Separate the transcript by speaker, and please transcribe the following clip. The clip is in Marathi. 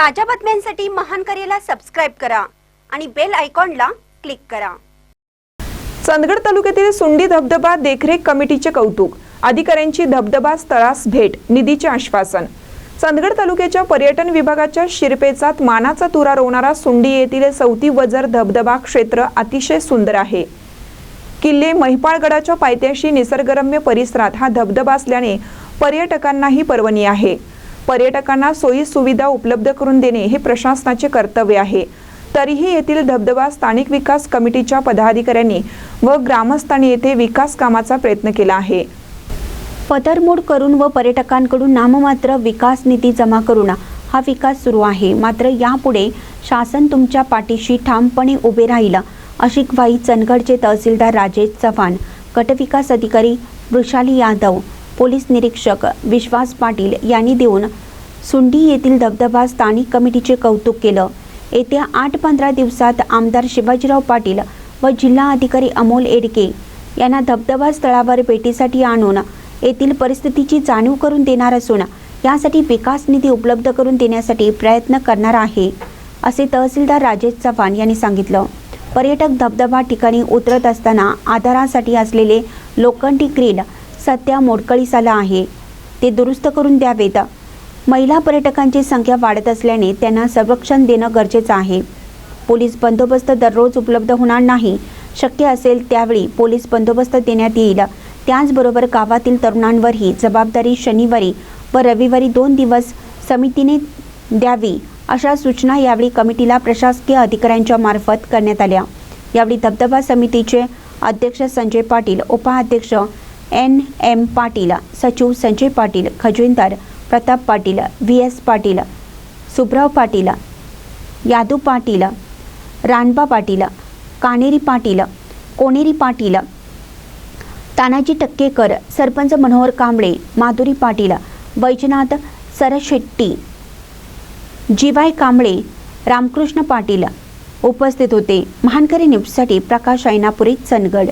Speaker 1: ताज्या बातम्यांसाठी महान करेला सबस्क्राईब करा आणि बेल आयकॉनला क्लिक करा.
Speaker 2: चंदगड तालुक्यातील सुंडी धबधबा देखरेख कमिटीचे कौतुक. अधिकाऱ्यांची धबधबा स्थळास भेट निधीचे आश्वासन. चंदगड तालुक्याच्या पर्यटन विभागाच्या शिरपेचात मानाचा तुरा रोवणारा सुंडी येथील चौथी वजर धबधबा क्षेत्र अतिशय सुंदर आहे. किल्ले महिपाळगडाच्या पायथ्याशी निसर्गरम्य परिसरात हा धबधबा असल्याने पर्यटकांनाही पर्वणी आहे. पर्यटकांना सोयी सुविधा उपलब्ध करून देणे हे प्रशासनाचे कर्तव्य आहे. तरीही येथील धबधबा स्थानिक विकास कमिटीच्या पदाधिकाऱ्यांनी व ग्रामस्थांनी येथे विकास कामाचा प्रयत्न केला आहे.
Speaker 3: पदरमोड करून व पर्यटकांकडून नाममात्र विकास निधी जमा करून हा विकास सुरू आहे. मात्र यापुढे शासन तुमच्या पाठीशी ठामपणे उभे राहील अशी ग्वाही चंदगडचे तहसीलदार राजेश चव्हाण गटविकास अधिकारी वृषाली यादव पोलीस निरीक्षक विश्वास पाटील यांनी देऊन सुंडी येथील धबधबा स्थानिक कमिटीचे कौतुक केलं. येत्या आठ पंधरा दिवसात आमदार शिवाजीराव पाटील व जिल्हा अधिकारी अमोल एडके यांना धबधबा स्थळावर भेटीसाठी आणून येथील परिस्थितीची जाणीव करून देणार असून यासाठी विकास निधी उपलब्ध करून देण्यासाठी प्रयत्न करणार आहे असे तहसीलदार राजेश चव्हाण यांनी सांगितलं. पर्यटक धबधबा ठिकाणी उतरत असताना आधारासाठी असलेले लोखंडी ग्रिल सध्या मोडकळीस आला आहे. ते दुरुस्त करून द्यावेत. महिला पर्यटकांची संख्या वाढत असल्याने त्यांना संरक्षण देणं गरजेचं आहे. पोलीस बंदोबस्त दररोज उपलब्ध होणार नाही. शक्य असेल त्यावेळी पोलीस बंदोबस्त देण्यात येईल. त्याचबरोबर गावातील तरुणांवरही जबाबदारी शनिवारी व रविवारी दोन दिवस समितीने द्यावी अशा सूचना यावेळी कमिटीला प्रशासकीय अधिकाऱ्यांच्या मार्फत करण्यात आल्या. यावेळी धबधबा समितीचे अध्यक्ष संजय पाटील उपाध्यक्ष एन. एम. पाटील सचिव Sanjay Patil खजिनदार Pratap Patil V. S. Patil Subrao Patil Yadu Patil Ranba Patil Kaneri Patil Koneri Patil Tanaji Takkekar sarpanch Manohar Kamble Madhuri Patil Vaijnath Sarshetti G Y Kamble Ramkrishna Patil उपस्थित होते. महानकरी न्यूजसाठी प्रकाश ऐनापुरी चंदगड.